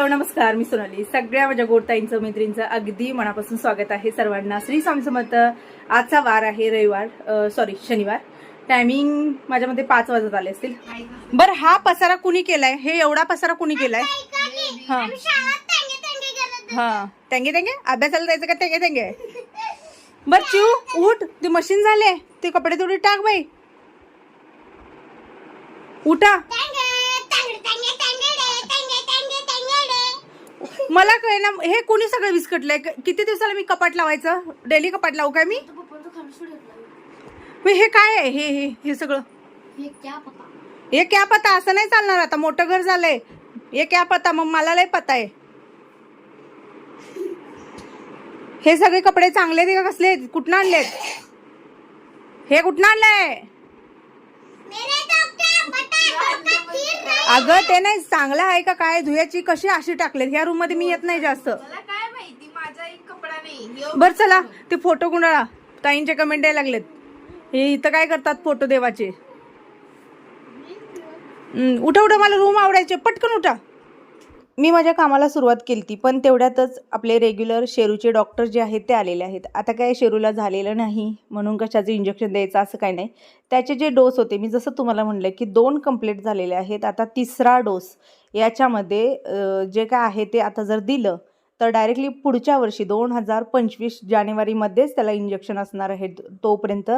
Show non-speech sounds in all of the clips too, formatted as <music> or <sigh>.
Hello नमस्कार. मी सोनाली. सगळ्या माझ्या गोडताईंचं मैत्रींचं अगदी मनापासून स्वागत आहे सर्वांना. श्री स्वामी समर्थ आजचा वार आहे रविवार सॉरी शनिवार. टायमिंग माझ्यामध्ये पाच वाजत आले असतील. बरं हा पसारा कुणी केलाय? हे एवढा पसारा कुणी केलाय? हा. हा. टँगे टँगे अभ्यासाला जायचं का टँगे टँगे बर चिव उठ. ते मशीन झाले. ते कपडे थोडी टाक बाई. उठा. मला कळे ना हे कोणी सगळं विस्कटलंय? किती दिवसाला मी कपाट लावायचं? डेली कपाट लावू काय मी? हे काय आहे? हे हे हे सगळं? हे क्या पता? असं नाही चालणार आता. मोठं घर झालंय. हे क्या पता? मग मला लय पता आहे. हे सगळे कपडे चांगले आहेत का कसले आहेत? कुठनं आणलेत? हे कुठनं आणलंय? अगं ते नाही चांगलं आहे का काय? धुयाची कशी अशी टाकलेत? ह्या रूममध्ये मी येत नाही जास्त. मला काय माहिती? माझा एक कपडा नाही. बर चला. ते फोटो गुंडाळा. ताईंचे कमेंट द्यायला लागलेत. हे इथं काय करतात फोटो देवाचे? उठा उठा मला रूम आवडायचे. पटकन उठा. मी माझ्या कामाला सुरुवात केली ती पण तेवढ्यातच आपले रेग्युलर शेरूचे डॉक्टर जे आहेत ते आलेले आहेत. आता काय शेरूला झालेलं नाही म्हणून कशाचं इंजेक्शन द्यायचं असं काय नाही. त्याचे जे डोस होते मी जसं तुम्हाला म्हणलं की दोन कंप्लीट झालेले आहेत. आता तिसरा डोस याच्यामध्ये जे काय आहे ते आता जर दिलं तर डायरेक्टली पुढच्या वर्षी दोन हजार पंचवीस जानेवारीमध्येच त्याला इंजेक्शन असणार आहे. तोपर्यंत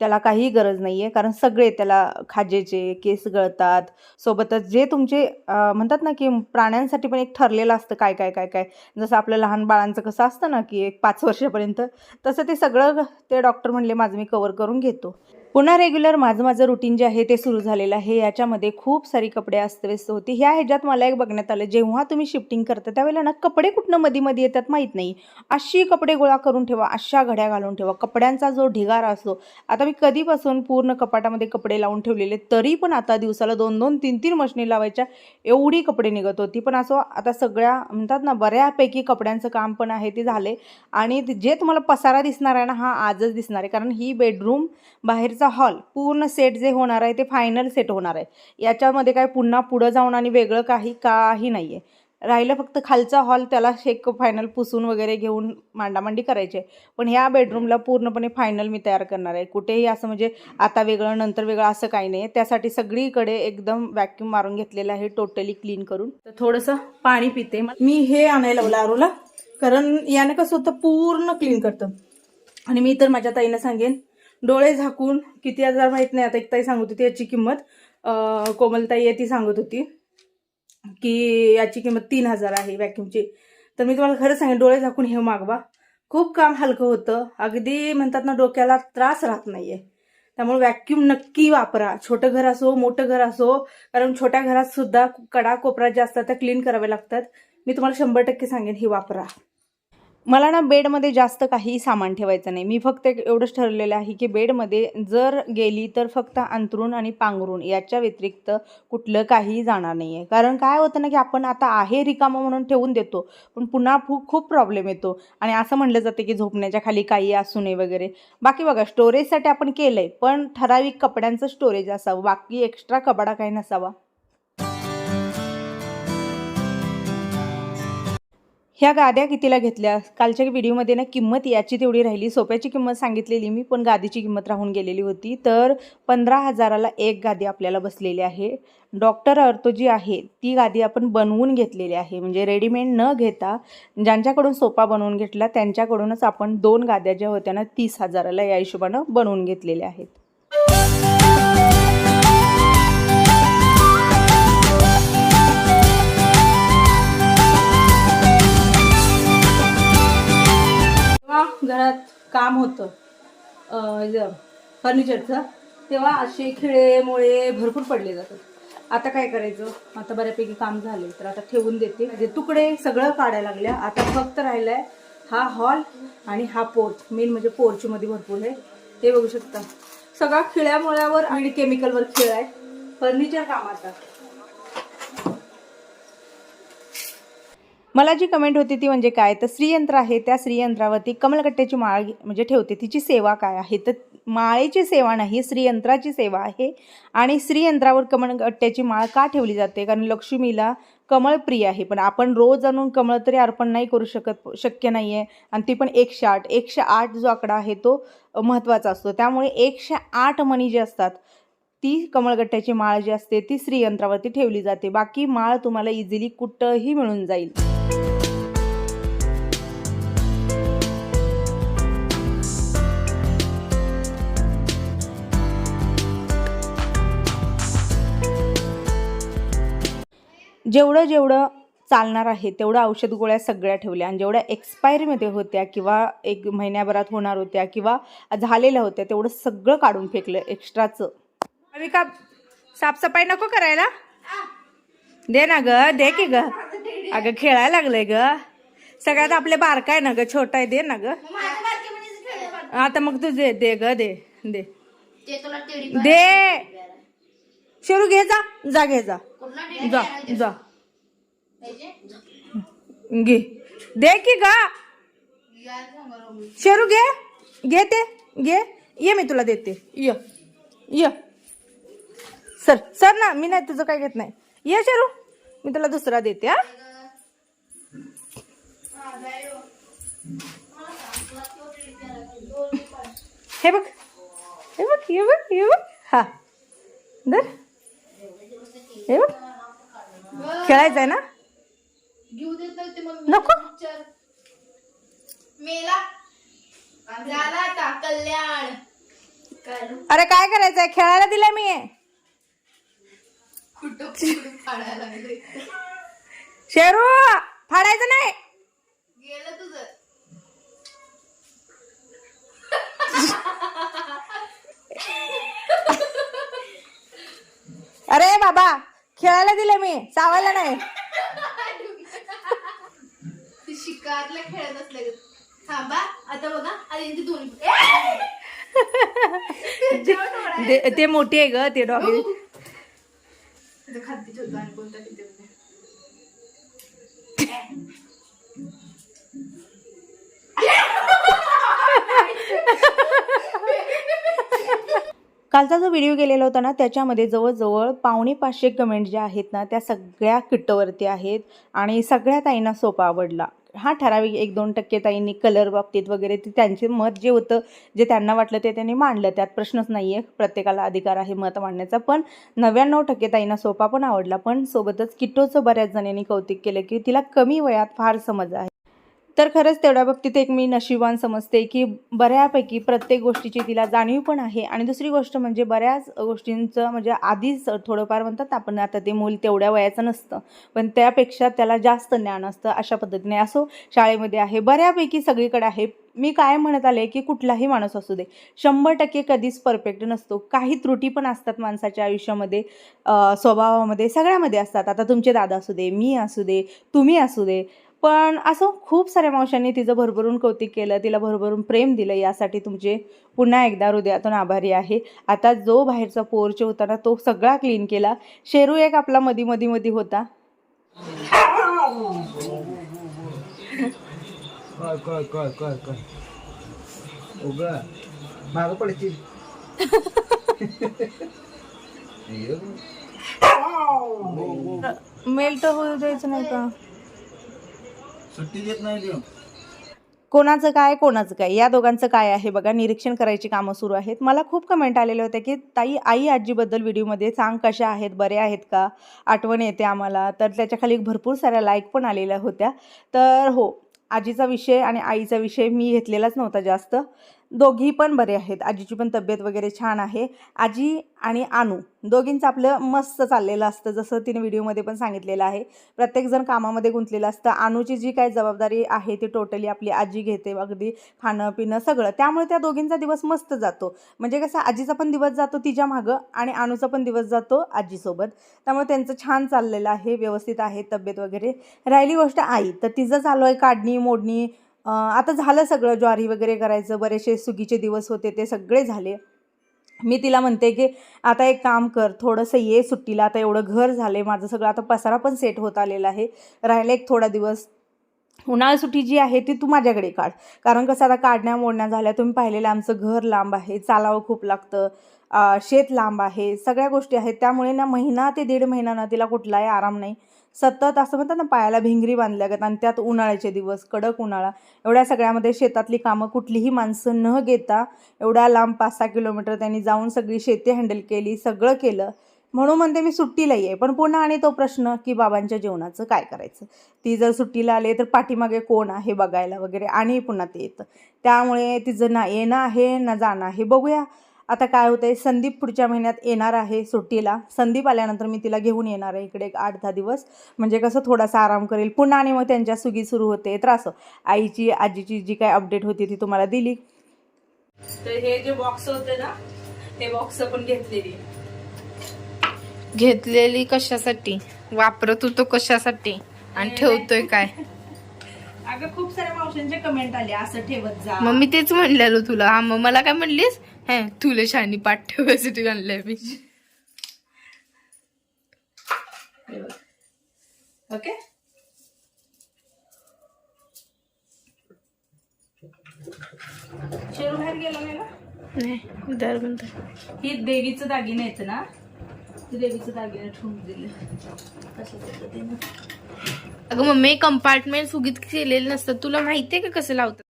त्याला काही गरज नाही आहे कारण सगळे त्याला खाजेचे केस गळतात. सोबतच जे तुमचे म्हणतात ना की प्राण्यांसाठी पण एक ठरलेलं असतं काय काय काय काय. जसं आपलं लहान बाळांचं कसं असतं ना की एक पाच वर्षापर्यंत तसं ते सगळं ते डॉक्टर म्हणले माझं मी कवर करून घेतो. पुन्हा रेग्युलर माझं माझं रुटीन जे आहे ते सुरू झालेलं आहे. याच्यामध्ये खूप सारी कपडे अस्तव्यस्त होती. ह्या ह्याच्यात मला एक बघण्यात आलं. जेव्हा तुम्ही शिफ्टिंग करता त्यावेळेला ना कपडे कुठनं मध्ये मध्ये येतात माहीत नाही. अशी कपडे गोळा करून ठेवा अशा घड्या घालून ठेवा. कपड्यांचा जो ढिगारा असतो आता मी कधीपासून पूर्ण कपाटामध्ये कपडे लावून ठेवलेले तरी पण आता दिवसाला दोन दोन तीन तीन मशनी लावायच्या एवढी कपडे निघत होती. पण असं आता सगळ्या म्हणतात ना बऱ्यापैकी कपड्यांचं काम पण आहे ते झाले. आणि जे तुम्हाला पसारा दिसणार आहे ना हा आजच दिसणार आहे. कारण ही बेडरूम बाहेरचा हॉल पूर्ण सेट जे होणार आहे ते फायनल सेट होणार आहे. याच्यामध्ये काय पुन्हा पुढं जाऊन आणि वेगळं काही काही नाही आहे राहिलं फक्त खालचा हॉल त्याला शेक फायनल पुसून वगैरे घेऊन मांडामांडी करायची आहे. पण ह्या बेडरूमला पूर्णपणे फायनल मी तयार करणार आहे. कुठेही असं म्हणजे आता वेगळं नंतर वेगळं असं काही नाही आहे त्यासाठी सगळीकडे एकदम वॅक्यूम मारून घेतलेलं आहे टोटली क्लीन करून. तर थोडंसं पाणी पिते. मी हे आणायला लावलं आरूला. कारण याने कसं होतं पूर्ण क्लीन करतं. आणि मी तर माझ्या ताईनं सांगेन डोळे झाकून किती हजार माहीत नाही. आता एक ताई सांगत होती याची किंमत कोमलताई आहे ती सांगत होती की याची किंमत तीन हजार आहे व्हॅक्यूमची तर मी तुम्हाला खरं सांगेन डोळे झाकून हे मागवा. खूप काम हलकं होतं. अगदी म्हणतात ना डोक्याला त्रास राहत नाहीये. त्यामुळे व्हॅक्यूम नक्की वापरा. छोटं घर असो मोठं घर असो कारण छोट्या घरात सुद्धा कडा कोपरा ज्या असतात त्या क्लीन कराव्या लागतात. मी तुम्हाला शंभर टक्के सांगेन ही वापरा. मला ना बेडमध्ये जास्त काही सामान ठेवायचं नाही. मी फक्त एवढंच ठरलेलं आहे की बेडमध्ये जर गेली तर फक्त अंथरूण आणि पांघरून याच्या व्यतिरिक्त कुठलं काही जाणार नाही आहे कारण काय होतं ना की आपण आता आहे रिकामं म्हणून ठेवून देतो पण पुन्हा खूप खूप प्रॉब्लेम येतो. आणि असं म्हटलं जाते की झोपण्याच्या खाली काही असू नये वगैरे. बाकी बघा स्टोरेजसाठी आपण केलं आहे पण ठराविक कपड्यांचं स्टोरेज असावं. बाकी एक्स्ट्रा कपडा काही नसावा. ह्या गाद्या कितीला घेतल्या? कालच्या व्हिडिओमध्ये ना किंमत याची तेवढी राहिली. सोप्याची किंमत सांगितलेली मी पण गादीची किंमत राहून गेलेली होती. तर पंधरा हजाराला एक गादी आपल्याला बसलेली आहे. डॉक्टर अर्तो जी आहे ती गादी आपण बनवून घेतलेली आहे. म्हणजे रेडीमेड न घेता ज्यांच्याकडून सोपा बनवून घेतला त्यांच्याकडूनच आपण दोन गाद्या ज्या होत्या ना तीस हजाराला या हिशोबानं बनवून घेतलेल्या आहेत. घरात काम होतं. फर्निचरचं. तेव्हा असे खिळेमुळे भरपूर पडले जातात. आता काय करायचं? आता बऱ्यापैकी काम झाले तर आता ठेवून देते. म्हणजे तुकडे सगळं काढायला लागल्या आता फक्त राहिलाय हा हॉल आणि हा पोर्च. मेन म्हणजे पोर्चमध्ये भरपूर आहे. ते बघू शकता. सगळा खिळ्यामुळ्यावर आणि केमिकलवर खिळ आहे. फर्निचर कामाचा मला जी कमेंट होती ती म्हणजे काय? तर श्रीयंत्र आहे त्या स्त्रीयंत्रावरती कमलकट्ट्याची माळ म्हणजे ठेवते. तिची सेवा काय आहे? तर माळेची सेवा नाही श्रीयंत्राची सेवा आहे. आणि श्रीयंत्रावर कमलकट्ट्याची माळ का ठेवली जाते? कारण लक्ष्मीला कमळ प्रिय आहे. पण आपण रोज आणून कमळ तरी अर्पण नाही करू शकत शक्य नाही आहे आणि ती पण एकशे आठ. एकशे आठ जो आकडा आहे तो महत्त्वाचा असतो. त्यामुळे एकशे आठ मणी जे असतात ती कमळगट्ट्याची माळ जी असते ती श्रीयंत्रावरती ठेवली जाते. बाकी माळ तुम्हाला इझिली कुठंही मिळून जाईल. जेवढं जेवढं चालणार आहे तेवढं औषध गोळ्या सगळ्या ठेवल्या. आणि जेवढ्या एक्सपायरीमध्ये होत्या किंवा एक महिन्याभरात होणार होत्या किंवा झालेल्या होत्या तेवढं सगळं काढून फेकलं एक्स्ट्राचं आम्ही का साफसफाई नको करायला? दे ना ग दे की ग. अगं खेळायला लागलंय ग. सगळ्यात आपले बारका आहे ना ग छोटा आहे दे ना ग. आता मग तू दे दे ग दे दे. दे. शेरू घे जा. जा घे जा. जा जा. घे. दे की गा. शेरू घे. घे ते. घे. ये मी तुला देते. य. य. सर सर ना मी नाही तुझं काय घेत नाही. ये शेरू. मी तुला दुसरा देते हा. हे बघ. हे बघ हे बघ हे बघ. हा. दर हे बघ. खेळायचं आहे ना? घेऊ देत नव्हते मग नको. मेला. झाला आता कल्याण. अरे काय करायचंय? खेळायला दिलंय मी. कुठं फाडायला शेरू फाडायचं नाही. गेलं तुझं. अरे बाबा खेळायला दिलंय मी चावायला नाही. ती शिकारला खेळत असले थांबा आता बघा ती दोन्ही ते- ते मोठी आहे ग ते डॉगी. खाद्य ठेवतो आणि कोणता तिथे कालचा जो व्हिडिओ गेलेला होता ना त्याच्यामध्ये जवळजवळ पावणे पाचशे कमेंट ज्या आहेत ना त्या सगळ्या किट्टवरती आहेत आणि सगळ्या ताईंना सोपा आवडला. हा ठराविक एक दोन टक्के ताईंनी कलर बाबतीत वगैरे ते त्यांचे मत जे होतं जे त्यांना वाटलं ते त्यांनी मांडलं. त्यात प्रश्नच नाही आहे प्रत्येकाला अधिकार आहे मत मांडण्याचा पण नव्याण्णव टक्के ताईंना सोपा पण आवडला. पण सोबतच किट्टोचं बऱ्याच जणांनी कौतुक केलं की तिला कमी वयात फार समज आहे. तर खरंच तेवढ्या बाबतीत एक मी नशिबान समजते की बऱ्यापैकी प्रत्येक गोष्टीची तिला जाणीव पण आहे. आणि दुसरी गोष्ट म्हणजे बऱ्याच गोष्टींचं म्हणजे आधीच थोडंफार म्हणतात ना आपण आता ते मूल तेवढ्या वयाचं नसतं. पण त्यापेक्षा त्याला जास्त ज्ञान असतं अशा पद्धतीने. असो शाळेमध्ये आहे बऱ्यापैकी सगळीकडे आहे. मी काय म्हणत आले की कुठलाही माणूस असू दे शंभर टक्के कधीच परफेक्ट नसतो. काही त्रुटी पण असतात माणसाच्या आयुष्यामध्ये स्वभावामध्ये सगळ्यामध्ये असतात. आता तुमचे दादा असू दे मी असू दे तुम्ही असू दे. पण असं खूप साऱ्या मावशांनी तिचं भरभरून कौतिक केलं तिला भरभरून प्रेम दिलं यासाठी तुमचे पुन्हा एकदा हृदयातून आभारी आहे. आता जो बाहेरचा पोर्च होता ना तो सगळा क्लीन केला. शेरू एक आपला मधी मधी मधी होता. <laughs> <laughs> मेल्ट होऊ द्यायचं नाही का? सुट्टी देत नाही कोणाचं काय कोणाचं काय? या दोघांचं काय आहे? बघा निरीक्षण करायची कामं सुरू आहेत. मला खूप कमेंट आलेले होते की ताई आई आजीबद्दल व्हिडिओमध्ये सांग कशा आहेत? बरे आहेत का? आठवण येते आम्हाला. तर त्याच्याखाली भरपूर साऱ्या लाईक पण आलेल्या होत्या. तर हो आजीचा विषय आणि आईचा विषय मी घेतलेलाच नव्हता जास्त. दोघी पण बरे आहेत. आजीची पण तब्येत वगैरे छान आहे. आजी आणि आणू दोघींचं आपलं मस्त चाललेलं असतं जसं तिने व्हिडिओमध्ये पण सांगितलेलं आहे. प्रत्येकजण कामामध्ये गुंतलेलं असतं. आणूची जी काय जबाबदारी आहे ती टोटली आपली आजी घेते अगदी खाणं पिणं सगळं. त्यामुळे त्या दोघींचा दिवस मस्त जातो. म्हणजे कसं आजीचा पण दिवस जातो तिच्या मागं आणि आणूचा पण दिवस जातो आजीसोबत. त्यामुळे त्यांचं छान चाललेलं आहे व्यवस्थित आहे तब्येत वगैरे. राहिली गोष्ट आई. तर तिचं चालू आहे काढणी मोडणी आता झालं सगळं. ज्वारी वगैरे करायचं बरेचसे सुगीचे दिवस होते ते सगळे झाले. मी तिला म्हणते की आता एक काम कर थोडंसं ये सुट्टीला. आता एवढं घर झालं आहे माझं सगळं. आता पसारा पण सेट होत आलेला आहे. राहिला एक थोडा दिवस. उन्हाळी सुट्टी जी आहे ती तू माझ्याकडे काढ. कारण कसं आता काढण्या मोडण्या झाल्या. तुम्ही पाहिलेलं आमचं घर लांब आहे. चालावं खूप लागतं. शेत लांब आहे. सगळ्या गोष्टी आहेत. त्यामुळे ना महिना ते दीड महिना ना तिला कुठलाही आराम नाही. सतत असं म्हणतात ना पायाला भिंगरी बांधल्या गत आणि त्यात उन्हाळ्याचे दिवस कडक उन्हाळा एवढ्या सगळ्यामध्ये शेतातली कामं कुठलीही माणसं न घेता एवढ्या लांब पाच सहा किलोमीटर त्यांनी जाऊन सगळी शेती हँडल केली सगळं केलं. म्हणून म्हणते मी सुट्टीला आहे पण पुन्हा आणि तो प्रश्न की बाबांच्या जेवणाचं काय करायचं? ती जर सुट्टीला आले तर पाठीमागे कोण आहे बघायला वगैरे? आणि पुन्हा ते येतं. त्यामुळे तिचं ना येणं आहे ना जाणं आहे. बघूया. आता काय होतंय? संदीप पुढच्या महिन्यात येणार आहे सुट्टीला. संदीप आल्यानंतर मी तिला घेऊन येणार आहे इकडे एक आठ दहा दिवस. म्हणजे कसं थोडासा आराम करेल. पुन्हा आणि मग त्यांच्या सुगी सुरू होते. त्रास आईची आजीची जी काय अपडेट होती ती तुम्हाला दिली. तर हे जे बॉक्स होते ना हे बॉक्स पण घेतलेली. घेतलेली कशासाठी? वापरत होतो कशासाठी? आणि ठेवतोय काय? अगं खूप साऱ्या मावशांचे कमेंट आले. असं ठेवत जा. मग मी तेच म्हणलेलो तुला. हा मग मला काय म्हणलीस? हे तुला शानी पाठ ठेवायसाठी आणलंय मी ओके शेरू बाहेर गेला नाही ना? नाही दर म्हणतो ही देवीचं दागिने येतं ना ते देवीचं दागिने ठेवून दिले. कशा पद्धतीनं? अगं मम्मी कंपार्टमेंट सुगीत केलेलं नसतं. तुला माहितीये का कसं लावतात?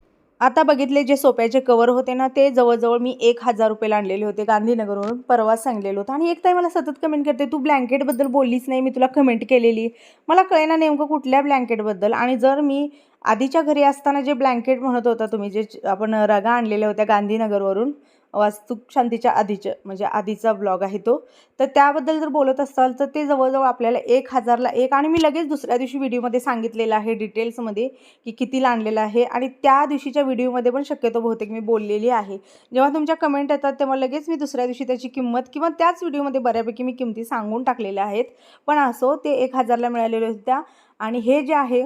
आता बघितले जे सोप्याचे कवर होते ना ते जवळजवळ मी एक हजार रुपयाला आणलेले होते गांधीनगरवरून परवाच सांगलेलं होतं. आणि एक ताई मला सतत कमेंट करते तू ब्लँकेटबद्दल बोललीच नाही मी तुला कमेंट केलेली. मला कळेना नेमकं कुठल्या ब्लँकेटबद्दल आणि जर मी आधीच्या घरी असताना जे ब्लँकेट म्हणत होता तुम्ही जे आपण रगा आणलेल्या होत्या गांधीनगरवरून वास्तू शांतीच्या आधीचं म्हणजे आधीचा ब्लॉग आहे तो. तर त्याबद्दल जर बोलत असाल तर ते जवळजवळ आपल्याला एक हजारला एक आणि मी लगेच दुसऱ्या दिवशी व्हिडिओमध्ये सांगितलेलं आहे डिटेल्समध्ये की किती आणलेलं आहे. आणि त्या दिवशीच्या व्हिडिओमध्ये पण शक्यतो बहुतेक मी बोललेली आहे. जेव्हा तुमच्या कमेंट येतात तेव्हा लगेच मी दुसऱ्या दिवशी त्याची किंमत किंवा त्याच व्हिडिओमध्ये बऱ्यापैकी मी किमती सांगून टाकलेल्या आहेत. पण असो ते एक हजारला मिळालेले होत्या. आणि हे जे आहे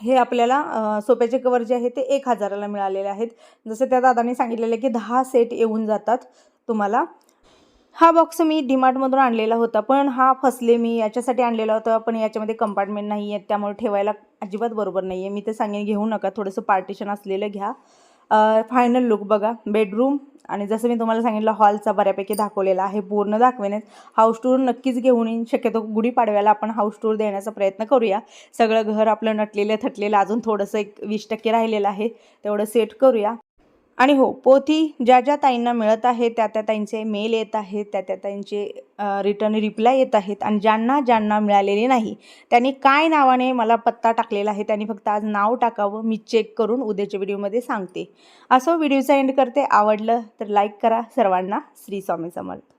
हे आपल्याला सोप्याचे कवर जे आहे ते एक हजाराला मिळालेले आहेत. जसं त्या दादाने सांगितलेलं आहे की दहा सेट येऊन जातात तुम्हाला. हा बॉक्स मी डीमार्टमधून आणलेला होता पण हा फसले मी. याच्यासाठी आणलेला होता पण याच्यामध्ये कंपार्टमेंट नाही आहेत त्यामुळे ठेवायला अजिबात बरोबर नाही आहे मी ते सांगेन घेऊ नका. थोडंसं पार्टिशन असलेलं घ्या. फायनल लुक बघा. बेडरूम आणि जसं मी तुम्हाला सांगितलं हॉलचा बऱ्यापैकी दाखवलेला आहे. पूर्ण दाखवेनच हाऊस टूर नक्कीच घेऊन येईन. शक्यतो गुढीपाडव्याला आपण हाऊस टूर देण्याचा प्रयत्न करूया. सगळं घर आपलं नटलेलं थटलेलं अजून थोडंसं एक वीस टक्के राहिलेलं आहे. तेवढं सेट करूया. आणि हो पोथी ज्या ज्या ताईंना मिळत आहे त्या त्या ताईंचे मेल येत आहेत त्या त्या ताईंचे रिटर्न रिप्लाय येत आहेत आणि ज्यांना ज्यांना मिळालेले नाही त्यांनी काय नावाने मला पत्ता टाकलेला आहे त्यांनी फक्त आज नाव टाकावं मी चेक करून उद्याच्या व्हिडिओमध्ये सांगते. असं व्हिडिओचा एंड करते. आवडलं तर लाईक करा. सर्वांना श्री स्वामी समर्थ.